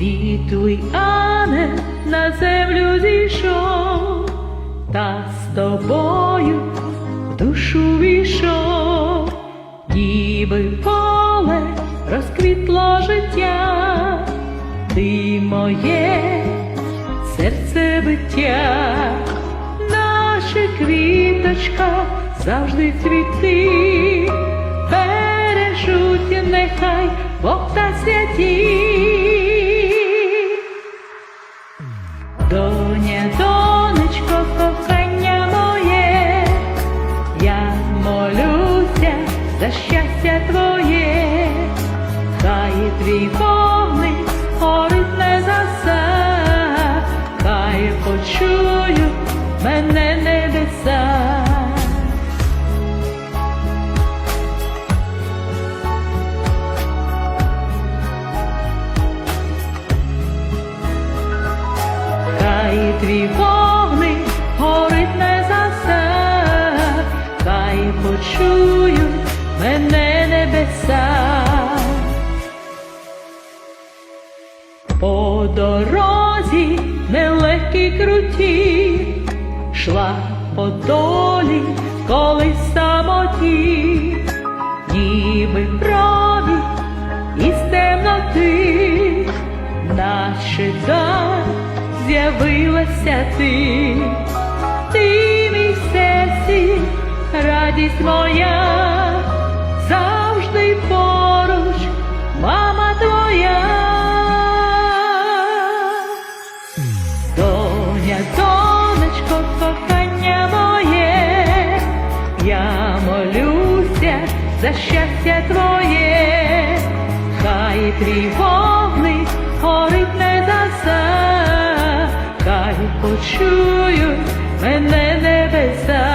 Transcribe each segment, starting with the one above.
світлий ангел на землю зійшов, та з тобою в душу війшов, ніби поле розквітло життя, ти моє серце биття, наша квіточка завжди цвіти, бережуть нехай за щастя твоє, хай твій вогник горить не заса, хай почують мене небеса. Хай твій вогник горить не небеса. По дорозі нелегкій круті, шла по долі, коли самоті, ніби промінь із темноти, наче дар з'явилася ти, ти мій серці, радість моя, за щастя твоє, хай твій вогник горить не заса, хай почують мене небеса.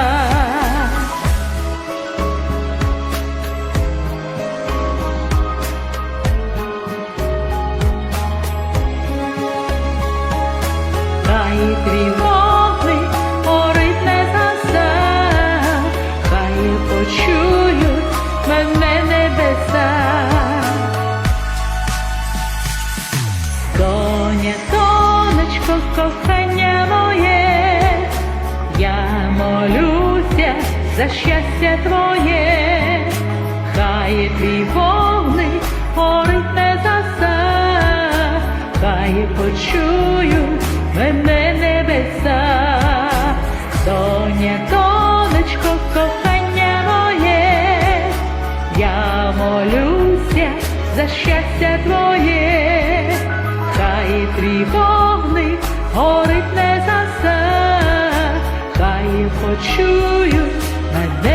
Хай твій кохання моє, я молюся за щастя твоє, хай твій вогник горить не заса, хай почують мене небеса. Доня, донечко, кохання моє, я молюся за щастя твоє, хай твій вогник горить не заса, хай почують мене